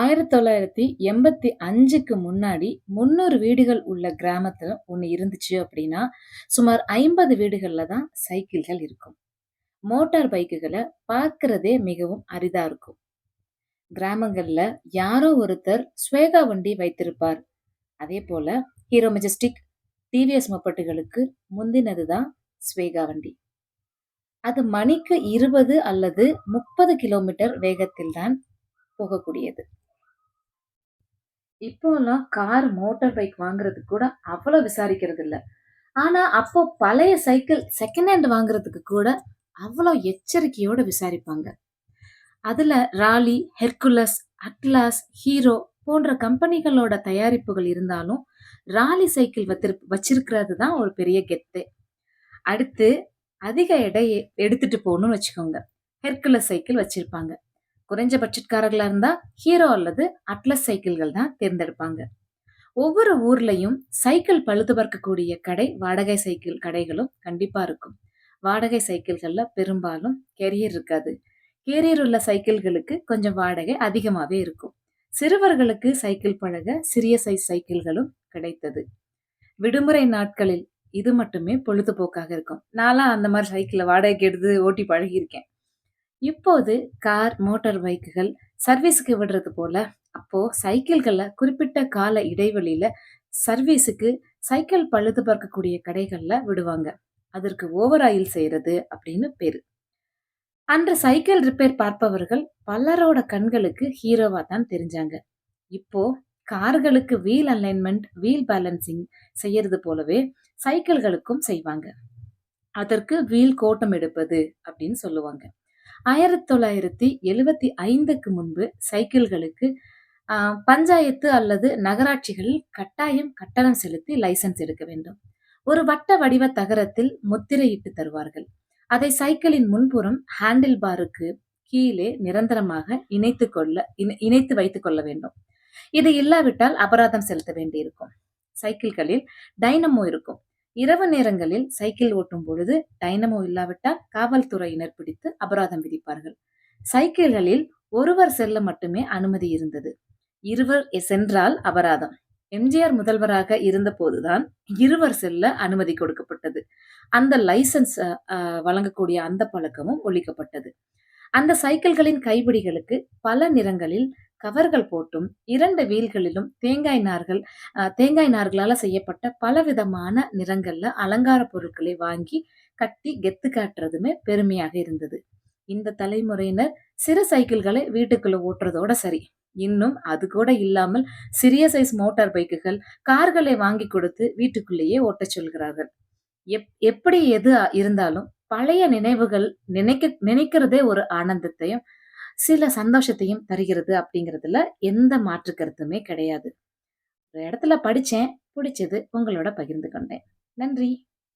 ஆயிரத்தி தொள்ளாயிரத்தி எண்பத்தி அஞ்சுக்கு முன்னாடி முந்நூறு வீடுகள் உள்ள கிராமத்தில் ஒன்று இருந்துச்சு அப்படின்னா, சுமார் ஐம்பது வீடுகளில் தான் சைக்கிள்கள் இருக்கும். மோட்டார் பைக்குகளை பார்க்கறதே மிகவும் அரிதாக இருக்கும். கிராமங்களில் யாரோ ஒருத்தர் ஸ்வேகா வண்டி வைத்திருப்பார். அதே போல் ஹீரோ மெஜஸ்டிக், டிவிஎஸ் மப்பட்டுகளுக்கு முந்தினது தான் ஸ்வேகா வண்டி. அது மணிக்கு 20 அல்லது 30 கிலோமீட்டர் வேகத்தில் தான் போகக்கூடியது. இப்போலாம் கார், மோட்டார் பைக் வாங்குறதுக்கு கூட அவ்வளோ விசாரிக்கிறது இல்ல. ஆனா, அப்போ பழைய சைக்கிள் செகண்ட் ஹேண்ட் வாங்குறதுக்கு கூட அவ்வளோ எச்சரிக்கையோட விசாரிப்பாங்க. அதுல ராலி, ஹெர்குலஸ், அட்லாஸ், ஹீரோ போன்ற கம்பெனிகளோட தயாரிப்புகள் இருந்தாலும், ராலி சைக்கிள் வத்திரு வச்சிருக்கிறது தான் ஒரு பெரிய கெத்தே. அடுத்து அதிக எடை எடுத்துட்டு போகணும்னு வச்சுக்கோங்க. ஹெர்குலஸ் சைக்கிள் வச்சிருப்பாங்க. குறைஞ்ச பட்ஜெட்காரர்களாக இருந்தால் ஹீரோ அல்லது அட்லஸ் சைக்கிள்கள் தான் தேர்ந்தெடுப்பாங்க. ஒவ்வொரு ஊர்லையும் சைக்கிள் பழுது பார்க்கக்கூடிய கடை, வாடகை சைக்கிள் கடைகளும் கண்டிப்பாக இருக்கும். வாடகை சைக்கிள்களில் பெரும்பாலும் கேரியர் இருக்காது. கேரியர் உள்ள சைக்கிள்களுக்கு கொஞ்சம் வாடகை அதிகமாகவே இருக்கும். சிறுவர்களுக்கு சைக்கிள் பழக சிறிய சைஸ் சைக்கிள்களும் கிடைத்தது. விடுமுறை நாட்களில் இது மட்டுமே பொழுதுபோக்காக இருக்கும். நான்லாம் அந்த மாதிரி சைக்கிளை வாடகைக்கு எடுத்து ஓட்டி பழகியிருக்கேன். இப்போது கார், மோட்டார் பைக்குகள் சர்வீஸுக்கு விடுறது போல, அப்போ சைக்கிள்கள குறிப்பிட்ட கால இடைவெளியில சர்வீஸுக்கு சைக்கிள் பழுது பார்க்கக்கூடிய கடைகள்ல விடுவாங்க. அதற்கு ஓவர் ஆயில் செய்றது அப்படின்னு பேரு. அன்று சைக்கிள் ரிப்பேர் பார்ப்பவர்கள் பலரோட கண்களுக்கு ஹீரோவா தான் தெரிஞ்சாங்க. இப்போ கார்களுக்கு வீல் அலைன்மென்ட், வீல் பேலன்சிங் செய்யறது போலவே சைக்கிள்களுக்கும் செய்வாங்க. அதற்கு வீல் கோட்டம் எடுப்பது அப்படின்னு சொல்லுவாங்க. 1975க்கு முன்பு சைக்கிள்களுக்கு பஞ்சாயத்து அல்லது நகராட்சிகளில் கட்டாயம் கட்டணம் செலுத்தி லைசென்ஸ் எடுக்க வேண்டும். ஒரு வட்ட வடிவ தகரத்தில் முத்திரையிட்டு தருவார்கள். அதை சைக்கிளின் முன்புறம் ஹேண்டில் பாருக்கு கீழே நிரந்தரமாக இணைத்து கொள்ள இணை இணைத்து வைத்துக் கொள்ள வேண்டும். இது இல்லாவிட்டால் அபராதம் செலுத்த வேண்டியிருக்கும். சைக்கிள்களில் டைனமோ இருக்கும். இரவு நேரங்களில் சைக்கிள் ஓட்டும் பொழுது டைனமோ இல்லாவிட்டால் காவல்துறையினர் பிடித்து அபராதம் விதிப்பார்கள். சைக்கிள்களில் ஒருவர் செல்ல மட்டுமே அனுமதி இருந்தது. இருவர் சென்றால் அபராதம். எம்.ஜி.ஆர். முதல்வராக இருந்தபோதுதான் இருவர் செல்ல அனுமதி கொடுக்கப்பட்டது. அந்த லைசன்ஸ் வழங்கக்கூடிய அந்த பழக்கமும் ஒழிக்கப்பட்டது. அந்த சைக்கிள்களின் கைப்பிடிகளுக்கு பல நிறங்களில் கவர்கள் போட்டும், இரண்டு வீல்களிலும் தேங்காய் நார்கள் தேங்காய் நார்களால் செய்யப்பட்ட பலவிதமான நிறங்கள்ல அலங்கார பொருட்களை வாங்கி கட்டி கெத்து காட்டுறதுமே பெருமையாக இருந்தது. இந்த தலைமுறையினர் சிறு சைக்கிள்களை வீட்டுக்குள்ள ஓட்டுறதோட சரி. இன்னும் அது கூட இல்லாமல் சிறிய சைஸ் மோட்டார் பைக்குகள், கார்களை வாங்கிக் கொடுத்து வீட்டுக்குள்ளேயே ஓட்டச் சொல்கிறார்கள். எப் எப்படி எது இருந்தாலும் பழைய நினைவுகள் நினைக்க நினைக்கிறதே ஒரு ஆனந்தத்தையும், சில சந்தோஷத்தையும் தருகிறது அப்படிங்கிறதுல எந்த மாற்று கருத்துமே கிடையாது. ஒரு இடத்துல படித்தேன் பிடிச்சது. உங்களோட பகிர்ந்து கொண்டேன். நன்றி.